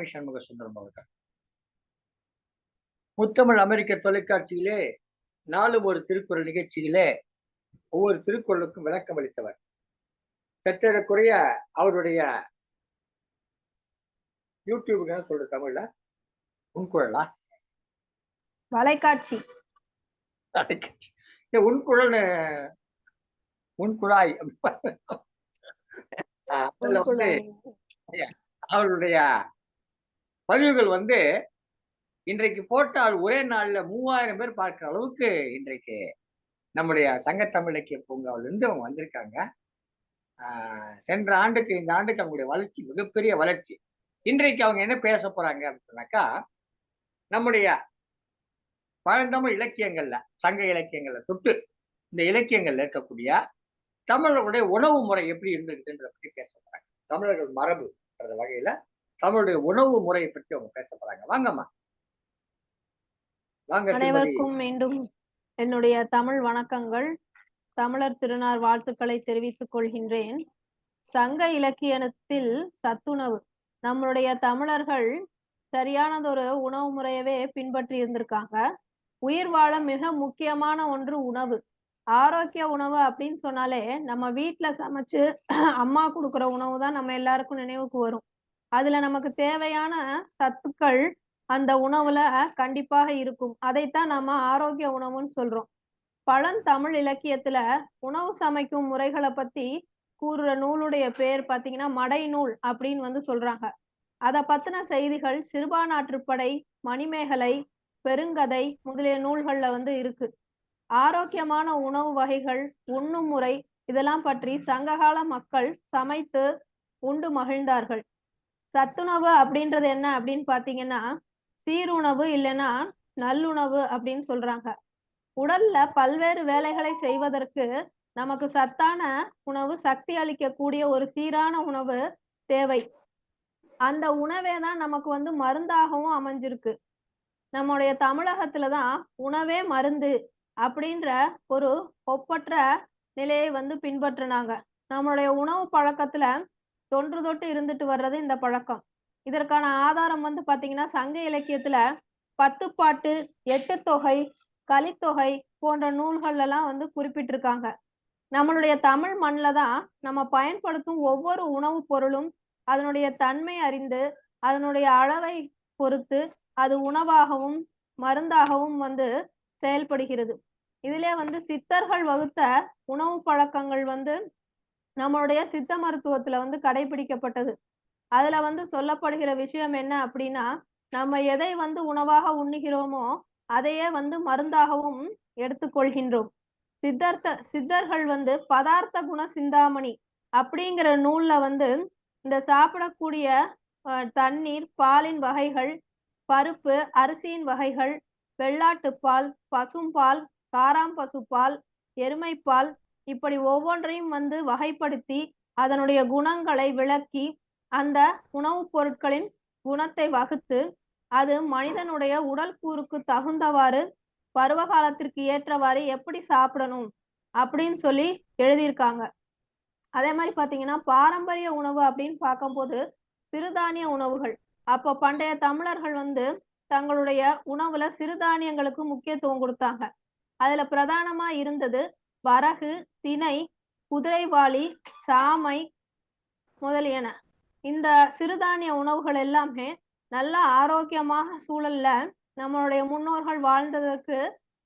சண்முக சுந்தரம் அவர்கள் முத்தமிழ் அமெரிக்க தொலைக்காட்சியிலே நாலும் ஒரு திருக்குறள் நிகழ்ச்சியிலே ஒவ்வொரு திருக்குறளுக்கும் விளக்கம் அளித்தவர். சற்றேறக்குறைய அவருடைய யூடியூபுக்கு சொல்ற தமிழ்ல உன்குழலா? வலைக்காட்சி. ஏ, உன்குழல்னு உன்குழாய் அவருடைய பதிவுகள் வந்து இன்றைக்கு போட்டால் ஒரே நாள்ல மூவாயிரம் பேர் பார்க்குற அளவுக்கு இன்றைக்கு நம்முடைய சங்க தமிழக்கிய பூங்காவிலிருந்து அவங்க வந்திருக்காங்க. சென்ற ஆண்டுக்கு இந்த ஆண்டுக்கு அவங்களுடைய வளர்ச்சி மிகப்பெரிய வளர்ச்சி. இன்றைக்கு அவங்க என்ன பேச போறாங்க அப்படின்னு சொன்னாக்கா நம்முடைய பழந்தமிழ் இலக்கியங்கள்ல சங்க இலக்கியங்கள்ல தொட்டு இந்த இலக்கியங்கள்ல இருக்கக்கூடிய தமிழர்களுடைய உணவு முறை எப்படி இருந்திருக்குன்றத பற்றி பேச போறாங்க. தமிழர்கள் மரபுன்ற வகையில் வகையில தமிழுடைய உணவு முறையை பற்றி அவங்க பேச போறாங்க. வாங்கம்மா. வாங்க அனைவருக்கும் மீண்டும் என்னுடைய தமிழ் வணக்கங்கள். தமிழர் திருநார் வாழ்த்துக்களை தெரிவித்துக் கொள்கின்றேன். சங்க இலக்கியத்தில் சத்துணவு. நம்மளுடைய தமிழர்கள் சரியானதொரு உணவு முறையவே பின்பற்றி இருந்திருக்காங்க. உயிர் வாழ மிக முக்கியமான ஒன்று உணவு. ஆரோக்கிய உணவு அப்படின்னு சொன்னாலே நம்ம வீட்டில் சமைச்சு அம்மா கொடுக்குற உணவு தான் நம்ம எல்லாருக்கும் நினைவுக்கு வரும். அதுல நமக்கு தேவையான சத்துக்கள் அந்த உணவுல கண்டிப்பாக இருக்கும். அதைத்தான் நாம ஆரோக்கிய உணவுன்னு சொல்றோம். பழந்தமிழ் இலக்கியத்துல உணவு சமைக்கும் முறைகளை பத்தி கூறுற நூலுடைய பேர் பாத்தீங்கன்னா மடை நூல் அப்படின்னு வந்து சொல்றாங்க. அதை பத்தின செய்திகள் சிறுபானாற்றுப்படை மணிமேகலை பெருங்கதை முதலிய நூல்கள்ல வந்து இருக்கு. ஆரோக்கியமான உணவு வகைகள் உண்ணும் முறை இதெல்லாம் பற்றி சங்ககால மக்கள் சமைத்து உண்டு மகிழ்ந்தார்கள். சத்துணவு அப்படின்றது என்ன அப்படின்னு பாத்தீங்கன்னா சீருணவு இல்லைன்னா நல்லுணவு அப்படின்னு சொல்றாங்க. உடல்ல பல்வேறு வேலைகளை செய்வதற்கு நமக்கு சத்தான உணவு சக்தி அளிக்கக்கூடிய ஒரு சீரான உணவு தேவை. அந்த உணவே தான் நமக்கு வந்து மருந்தாகவும் அமைஞ்சிருக்கு. நம்முடைய தமிழகத்துல தான் உணவே மருந்து அப்படின்ற ஒரு ஒப்பற்ற நிலையை வந்து பின்பற்றினாங்க. நம்மளுடைய உணவு பழக்கத்துல தொன்று தொட்டு இருந்துட்டு வர்றது இந்த பழக்கம். இதற்கான ஆதாரம் வந்து பாத்தீங்கன்னா சங்க இலக்கியத்துல பத்துப்பாட்டு எட்டு தொகை கலித்தொகை போன்ற நூல்கள் எல்லாம் வந்து குறிப்பிட்டிருக்காங்க. நம்மளுடைய தமிழ் மண்ணில் தான் நம்ம பயன்படுத்தும் ஒவ்வொரு உணவுப் பொருளும் அதனுடைய தன்மை அறிந்து அதனுடைய அளவை பொறுத்து அது உணவாகவும் மருந்தாகவும் வந்து செயல்படுகிறது. இதிலே வந்து சித்தர்கள் வகுத்த உணவு பழக்கங்கள் வந்து நம்மளுடைய சித்த மருத்துவத்துல வந்து கடைபிடிக்கப்பட்டது. அதுல வந்து சொல்லப்படுகிற விஷயம் என்ன அப்படின்னா நம்ம எதை வந்து உணவாக உண்ணுகிறோமோ அதையே வந்து மருந்தாகவும் எடுத்துக்கொள்கின்றோம். சித்தர்த்த சித்தர்கள் வந்து பதார்த்த குண சிந்தாமணி அப்படிங்கிற நூல்ல வந்து இந்த சாப்பிடக்கூடிய தண்ணீர் பாலின் வகைகள் பருப்பு அரிசியின் வகைகள் வெள்ளாட்டுப்பால் பசும்பால் காராம்பசுப்பால் எருமைப்பால் இப்படி ஒவ்வொன்றையும் வந்து வகைப்படுத்தி அதனுடைய குணங்களை விளக்கி அந்த உணவுப் பொருட்களின் குணத்தை வகுத்து அது மனிதனுடைய உடல் கூறுக்கு தகுந்தவாறு பருவ காலத்திற்கு ஏற்றவாறு எப்படி சாப்பிடணும் அப்படின்னு சொல்லி எழுதியிருக்காங்க. அதே மாதிரி பாத்தீங்கன்னா பாரம்பரிய உணவு அப்படின்னு பார்க்கும்போது சிறுதானிய உணவுகள். அப்போ பண்டைய தமிழர்கள் வந்து தங்களுடைய உணவுல சிறுதானியங்களுக்கு முக்கியத்துவம் கொடுத்தாங்க. அதுல பிரதானமா இருந்தது வரகு திணை குதிரைவாளி சாமை முதலியன. இந்த சிறுதானிய உணவுகள் எல்லாமே நல்ல ஆரோக்கியமாக சூழல்ல நம்மளுடைய முன்னோர்கள் வாழ்ந்ததற்கு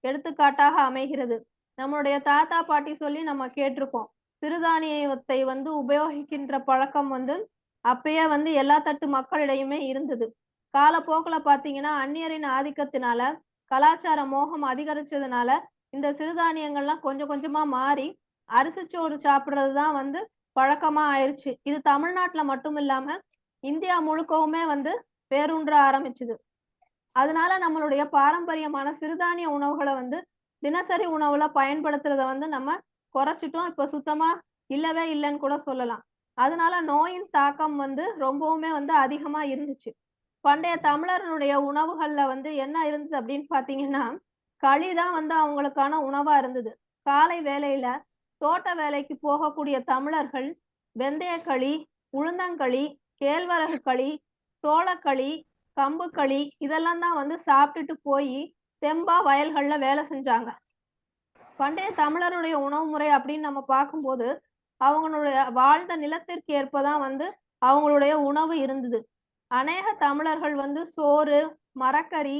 எடுத்துக்காட்டாக அமைகிறது. நம்மளுடைய தாத்தா பாட்டி சொல்லி நம்ம கேட்டிருக்கோம் சிறுதானியத்தை வந்து உபயோகிக்கின்ற பழக்கம் வந்து அப்பயே வந்து எல்லா தட்டு மக்களிடையுமே இருந்தது. காலப்போக்கில் பார்த்தீங்கன்னா அந்நியரின் ஆதிக்கத்தினால கலாச்சார மோகம் அதிகரிச்சதுனால இந்த சிறுதானியங்கள்லாம் கொஞ்சம் கொஞ்சமா மாறி அரிசிச்சோறு சாப்பிட்றது தான் வந்து பழக்கமா ஆயிருச்சு. இது தமிழ்நாட்டுல மட்டும் இல்லாம இந்தியா முழுக்கவுமே வந்து பேருன்ற ஆரம்பிச்சுது. அதனால நம்மளுடைய பாரம்பரியமான சிறுதானிய உணவுகளை வந்து தினசரி உணவுல பயன்படுத்துறத வந்து நம்ம குறைச்சிட்டோம். இப்ப சுத்தமா இல்லவே இல்லைன்னு கூட சொல்லலாம். அதனால நோயின் தாக்கம் வந்து ரொம்பவுமே வந்து அதிகமா இருந்துச்சு. பண்டைய தமிழர்களுடைய உணவுகள்ல வந்து என்ன இருந்தது அப்படின்னு பாத்தீங்கன்னா களி தான் வந்து அவங்களுக்கான உணவா இருந்தது. காலை வேலையில தோட்ட வேலைக்கு போகக்கூடிய தமிழர்கள் வெந்தயக்களி உளுந்தங்களி கேழ்வரகு களி சோளக்களி கம்புக்களி இதெல்லாம் தான் வந்து சாப்பிட்டுட்டு போய் தெம்பா வயல்கள்ல வேலை செஞ்சாங்க. பண்டைய தமிழருடைய உணவு முறை அப்படின்னு நம்ம பார்க்கும்போது அவங்களுடைய வாழ்ந்த நிலத்திற்கு ஏற்பதான் வந்து அவங்களுடைய உணவு இருந்தது. அநேக தமிழர்கள் வந்து சோறு மரக்கறி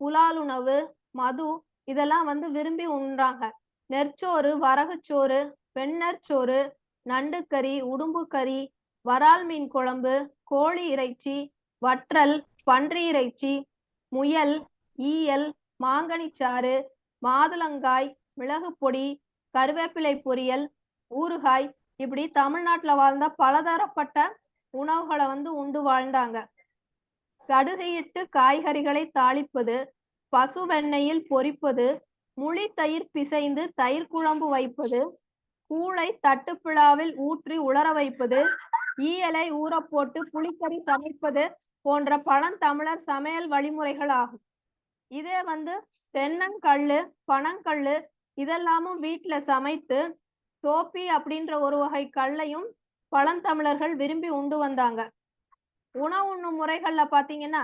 புலால் உணவு மது இதெல்லாம் வந்து விரும்பி உண்றாங்க. நெற்சோறு வரகுச்சோறு வெண்ணற்சோறு நண்டுக்கறி உடும்புக்கறி வரால் மீன் குழம்பு கோழி இறைச்சி வற்றல் பன்றி இறைச்சி முயல் ஈயல் மாங்கனிச்சாறு மாதுளங்காய் மிளகு பொடி கருவேப்பிலை பொரியல் ஊறுகாய் இப்படி தமிழ்நாட்டில் வாழ்ந்த பலதரப்பட்ட உணவுகளை வந்து உண்டு வாழ்ந்தாங்க. கடுகையிட்டு காய்கறிகளை தாளிப்பது பசுவெண்ணெயில் பொரிப்பது முழி தயிர் பிசைந்து தயிர் குழம்பு வைப்பது கூளை தட்டுப்பிழாவில் ஊற்றி உலர வைப்பது ஈயலை ஊற போட்டு புளிக்கறி சமைப்பது போன்ற பழந்தமிழர் சமையல் வழிமுறைகள் ஆகும். இதே வந்து தென்னங்கல்லு பனங்கல்லு இதெல்லாமும் வீட்டில் சமைத்து தோப்பி அப்படின்ற ஒரு வகை கல்லையும் பழந்தமிழர்கள் விரும்பி உண்டு வந்தாங்க. உணவு உண்ணும் முறைகள்ல பாத்தீங்கன்னா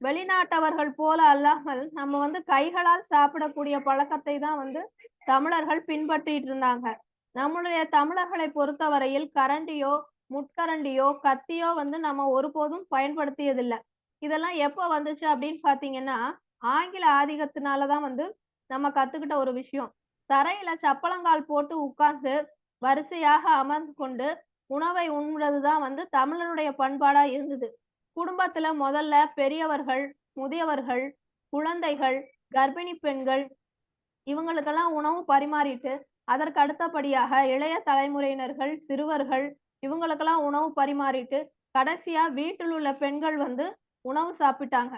வெளிநாட்டவர்கள் போல அல்லாமல் நம்ம வந்து கைகளால் சாப்பிடக்கூடிய பழக்கத்தை தான் வந்து தமிழர்கள் பின்பற்றிட்டு இருந்தாங்க. நம்மளுடைய தமிழர்களை பொறுத்தவரையில் கரண்டியோ முட்கரண்டியோ கத்தியோ வந்து நம்ம ஒருபோதும் பயன்படுத்தியதில்லை. இதெல்லாம் எப்போ வந்துச்சு அப்படின்னு பார்த்தீங்கன்னா ஆங்கில ஆதிக்கத்தினாலதான் வந்து நம்ம கத்துக்கிட்ட ஒரு விஷயம். தரையில சப்பளங்கால் போட்டு உட்கார்ந்து வரிசையாக அமர்ந்து கொண்டு உணவை உண்ணுறதுதான் வந்து தமிழருடைய பண்பாடா இருந்தது. குடும்பத்துல முதல்ல பெரியவர்கள் முதியவர்கள் குழந்தைகள் கர்ப்பிணி பெண்கள் இவங்களுக்கெல்லாம் உணவு பரிமாறிட்டு அதற்கு அடுத்தபடியாக இளைய தலைமுறையினர்கள் சிறுவர்கள் இவங்களுக்கெல்லாம் உணவு பரிமாறிட்டு கடைசியா வீட்டில் உள்ள பெண்கள் வந்து உணவு சாப்பிட்டாங்க.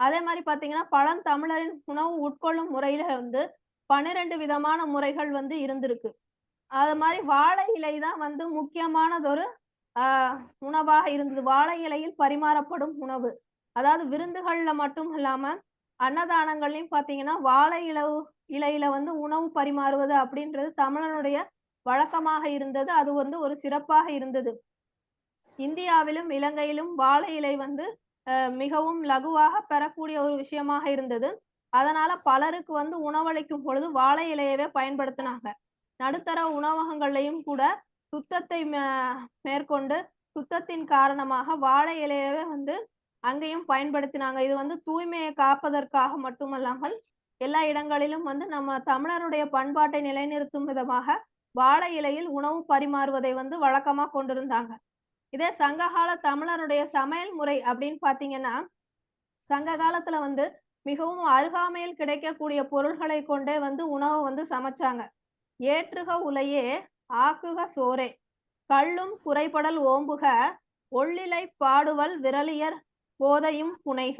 அதே மாதிரி பாத்தீங்கன்னா பழந்தமிழரின் உணவு உட்கொள்ளும் முறையில வந்து பன்னிரெண்டு விதமான முறைகள் வந்து இருந்திருக்கு. அது மாதிரி வாழை இலை தான் வந்து முக்கியமானதொரு ஆஹ் உணவாக இருந்தது. வாழை இலையில் பரிமாறப்படும் உணவு. அதாவது விருந்துகள்ல மட்டும் இல்லாம அன்னதானங்கள்லயும் பாத்தீங்கன்னா வாழை இலவு இலையில வந்து உணவு பரிமாறுவது அப்படின்றது தமிழனுடைய வழக்கமாக இருந்தது. அது வந்து ஒரு சிறப்பாக இருந்தது. இந்தியாவிலும் இலங்கையிலும் வாழை இலை வந்து மிகவும் லகுவாக பெறக்கூடிய ஒரு விஷயமாக இருந்தது. அதனால பலருக்கு வந்து உணவளிக்கும் பொழுது வாழை இலையவே பயன்படுத்தினாங்க. நடுத்தர உணவகங்கள்லையும் கூட சுத்தத்தை மே- மேற்கொண்டு சுத்தத்தின் காரணமாக வாழை இலையவே வந்து அங்கேயும் பயன்படுத்தினாங்க. இது வந்து தூய்மையை காப்பதற்காக மட்டுமல்லாமல் எல்லா இடங்களிலும் வந்து நம்ம தமிழருடைய பண்பாட்டை நிலைநிறுத்தும் விதமாக வாழை இலையில் உணவு பரிமாறுவதை வந்து வழக்கமாக கொண்டிருந்தாங்க. இதே சங்ககால தமிழருடைய சமையல் முறை அப்படின்னு பார்த்தீங்கன்னா சங்க காலத்துல வந்து மிகவும் அருகாமையில் கிடைக்கக்கூடிய பொருள்களை கொண்டே வந்து உணவை வந்து சமைச்சாங்க. ஏற்றுக உலையே ஆக்குக சோரே. கள்ளும் குறைபடல் ஓம்புக ஒள்ளிலை பாடுவல் விரலியர் போதையும் புனைக.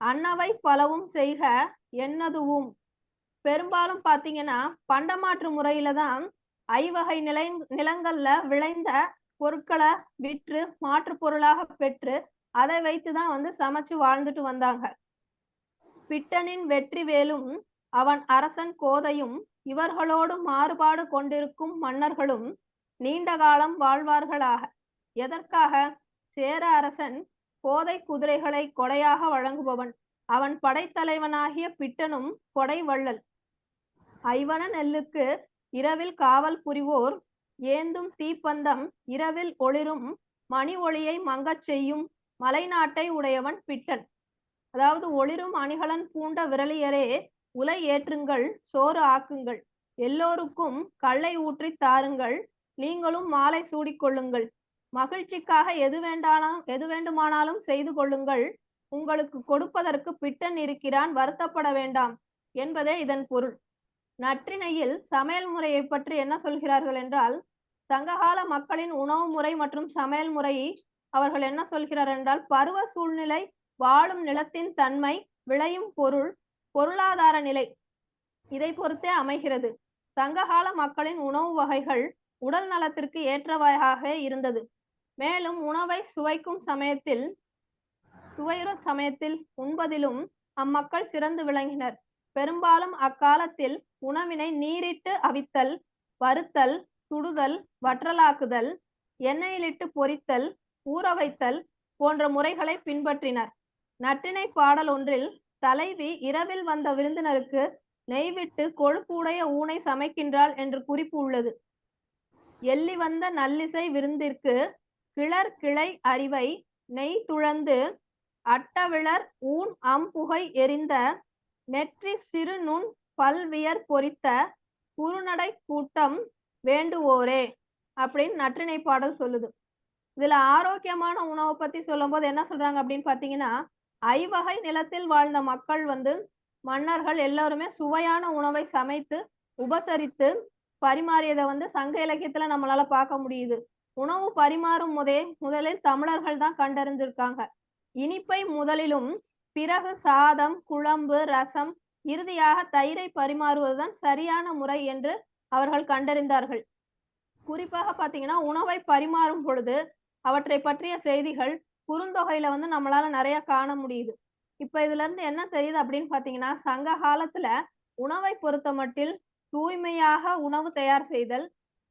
அன்னவை பலவும் செய்க என்னதுவும்? பெரும்பாலும் பாத்தீங்கன்னா பண்டமாற்று முறையில தான் ஐவகை நிலை நிலங்கள்ல விளைந்த பொருட்களை விற்று மாற்று பொருளாக பெற்று அதை வைத்துதான் வந்து சமைச்சு வாழ்ந்துட்டு வந்தாங்க. பிட்டனின் வெற்றி வேலும் அவன் அரசன் கோதையும் இவர்களோடு மாறுபாடு கொண்டிருக்கும் மன்னர்களும் நீண்ட காலம் வாழ்வார்களாக. எதற்காக? சேர அரசன் கோதை குதிரைகளை கொடையாக வழங்குபவன். அவன் படைத்தலைவனாகிய பிட்டனும் கொடை வள்ளல். ஐவன நெல்லுக்கு இரவில் காவல் புரிவோர். ஏந்தும் தீப்பந்தம் இரவில் ஒளிரும். மணி ஒளியை மங்கச் செய்யும் மலைநாட்டை உடையவன் பிட்டன். அதாவது ஒளிரும் அணிகலன் பூண்ட விரலியரே உலை ஏற்றுங்கள் சோறு ஆக்குங்கள். எல்லோருக்கும் கல்லை ஊற்றி தாருங்கள் நீங்களும் மாலை சூடிக்கொள்ளுங்கள். மகிழ்ச்சிக்காக எது வேண்டாலும் எது வேண்டுமானாலும் செய்து கொள்ளுங்கள். உங்களுக்கு கொடுப்பதற்கு பிட்டன் இருக்கிறான் வருத்தப்பட வேண்டாம் என்பதே இதன் பொருள். நற்றினையில் சமையல் முறையை பற்றி என்ன சொல்கிறார்கள் என்றால் சங்ககால மக்களின் உணவு முறை மற்றும் சமையல் முறையை அவர்கள் என்ன சொல்கிறார் என்றால் பருவ சூழ்நிலை வாழும் நிலத்தின் தன்மை விளையும் பொருள் பொருளாதார நிலை இதை பொறுத்தே அமைகிறது. சங்ககால மக்களின் உணவு வகைகள் உடல் நலத்திற்கு ஏற்றவையாக இருந்தது. மேலும் உணவை சுவைக்கும் சமயத்தில் சுவையுறும் சமயத்தில் உண்பதிலும் அம்மக்கள் சிறந்து விளங்கினர். பெரும்பாலும் அக்காலத்தில் உணவினை நீரிட்டு அவித்தல் வறுத்தல் சுடுதல் வற்றலாக்குதல் எண்ணெயிலிட்டு பொரித்தல் ஊற வைத்தல் போன்ற முறைகளை பின்பற்றினர். நற்றிணை பாடல் ஒன்றில் தலைவி இரவில் வந்த விருந்தினருக்கு நெய்விட்டு கொழுப்புடைய ஊனை சமைக்கின்றாள் என்று குறிப்பு உள்ளது. எள்ளி வந்த நல்லிசை விருந்திற்கு கிளர் கிளை அறிவை நெய் துழந்து அட்டவிளர் ஊன் அம்புகை எரிந்த நெற்றி சிறு நுண் பல்வியர் பொறித்த குறுநடை கூட்டம் வேண்டுவோரே அப்படின்னு நற்றிணை பாடல் சொல்லுது. இதுல ஆரோக்கியமான உணவை பத்தி சொல்லும்போது என்ன சொல்றாங்க அப்படின்னு பாத்தீங்கன்னா ஐவகை நிலத்தில் வாழ்ந்த மக்கள் வந்து மன்னர்கள் எல்லாருமே சுவையான உணவை சமைத்து உபசரித்து பரிமாறியதை வந்து சங்க இலக்கியத்துல நம்மளால பார்க்க முடியுது. உணவு பரிமாறும் முதே முதலில் தமிழர்கள் தான் கண்டறிந்திருக்காங்க. இனிப்பை முதலிலும் பிறகு சாதம் குழம்பு ரசம் இறுதியாக தயிரை பரிமாறுவதுதான் சரியான முறை என்று அவர்கள் கண்டறிந்தார்கள். குறிப்பாக பாத்தீங்கன்னா உணவை பரிமாறும் பொழுது அவற்றை பற்றிய செய்திகள் குறுந்தொகையில வந்து நம்மளால நிறைய காண முடியுது. இப்ப இதுல இருந்து என்ன தெரியுது அப்படின்னு பாத்தீங்கன்னா சங்க காலத்துல உணவை பொறுத்த மட்டில் தூய்மையாக உணவு தயார் செய்தல்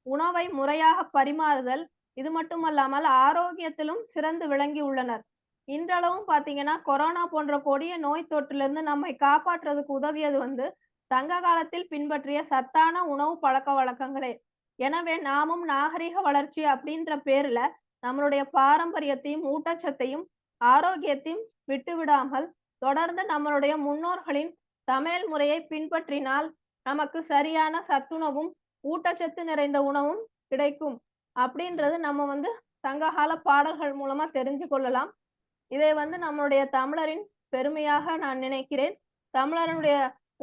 உணவை முறையாக பரிமாறுதல் இது மட்டுமல்லாமல் ஆரோக்கியத்திலும் சிறந்து விளங்கி உள்ளனர். இன்றளவும் பாத்தீங்கன்னா கொரோனா போன்ற கொடிய நோய் தொற்றிலிருந்து நம்மை காப்பாற்றுறதுக்கு உதவியது வந்து சங்க காலத்தில் பின்பற்றிய சத்தான உணவு பழக்க வழக்கங்களே. எனவே நாமும் நாகரிக வளர்ச்சி அப்படின்ற பேர்ல நம்மளுடைய பாரம்பரியத்தையும் ஊட்டச்சத்தையும் ஆரோக்கியத்தையும் விட்டுவிடாமல் தொடர்ந்து நம்மளுடைய முன்னோர்களின் சமையல் முறையை பின்பற்றினால் நமக்கு சரியான சத்துணவும் ஊட்டச்சத்து நிறைந்த உணவும் கிடைக்கும். அப்படின்றது நம்ம வந்து சங்ககால பாடல்கள் மூலமா தெரிஞ்சு கொள்ளலாம். இதை வந்து நம்மளுடைய தமிழரின் பெருமையாக நான் நினைக்கிறேன். தமிழருடைய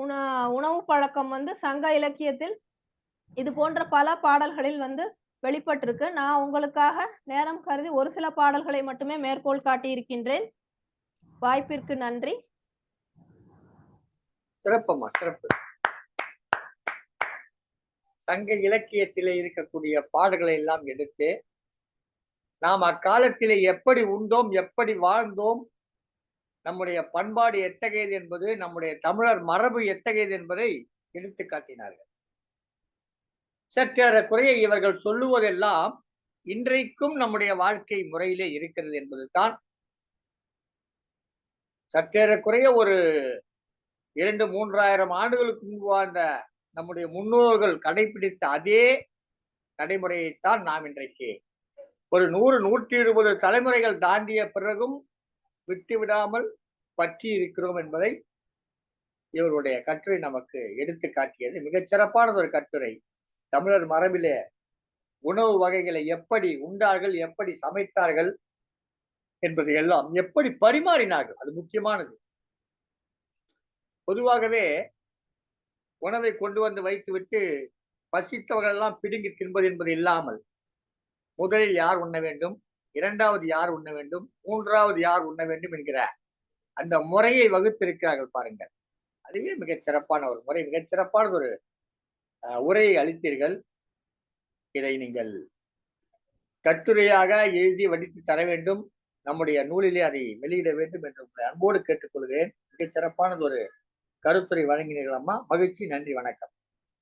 உண உணவு பழக்கம் வந்து சங்க இலக்கியத்தில் இது போன்ற பல பாடல்களில் வந்து வெளிப்பட்டிருக்கு. நான் உங்களுக்காக நேரம் கருதி ஒரு சில பாடல்களை மட்டுமே மேற்கோள் காட்டியிருக்கின்றேன். வாய்ப்பிற்கு நன்றி. சிறப்பம்மா சிறப்பு. சங்க இலக்கியத்திலே இருக்கக்கூடிய பாடல்களை எல்லாம் எடுத்து நாம் அக்காலத்திலே எப்படி உண்டோம் எப்படி வாழ்ந்தோம் நம்முடைய பண்பாடு எத்தகையது என்பது நம்முடைய தமிழர் மரபு எத்தகையது என்பதை எடுத்து காட்டினார்கள். சற்றேறக்குறைய இவர்கள் சொல்லுவதெல்லாம் இன்றைக்கும் நம்முடைய வாழ்க்கை முறையிலே இருக்கிறது என்பதுதான். சற்றேறக்குறைய ஒரு இரண்டு மூன்றாயிரம் ஆண்டுகளுக்கு முன்பு வாழ்ந்த நம்முடைய முன்னோர்கள் கடைபிடித்த அதே நடைமுறையைத்தான் நாம் இன்றைக்கு. ஒரு நூறு நூற்றி இருபது தலைமுறைகள் தாண்டிய பிறகும் விட்டுவிடாமல் பற்றி இருக்கிறோம் என்பதை இவருடைய கட்டுரை நமக்கு எடுத்து காட்டியது. மிகச் சிறப்பானது ஒரு கட்டுரை. தமிழர் மரபிலே உணவு வகைகளை எப்படி உண்டார்கள் எப்படி சமைத்தார்கள் என்பது எல்லாம் எப்படி பரிமாறினார்கள் அது முக்கியமானது. பொதுவாகவே உணவை கொண்டு வந்து வைத்துவிட்டு பசித்தவர்கள் எல்லாம் பிடுங்கி தின்பது என்பது இல்லாமல் முதலில் யார் உண்ண வேண்டும் இரண்டாவது யார் உண்ண வேண்டும் மூன்றாவது யார் உண்ண வேண்டும் என்கிற அந்த முறையை வகுத்திருக்கிறார்கள் பாருங்கள். அதுவே மிகச் சிறப்பான ஒரு முறை மிகச் சிறப்பான ஒரு உரையை அளித்தீர்கள். இதை நீங்கள் கட்டுரையாக எழுதி வடித்து தர வேண்டும். நம்முடைய நூலிலே அதை வெளியிட வேண்டும் என்று உங்களை அன்போடு கேட்டுக்கொள்கிறேன். மிகச் சிறப்பானது ஒரு கருத்துரை வழங்கினீர்கள் அம்மா. மகிழ்ச்சி. நன்றி. வணக்கம்.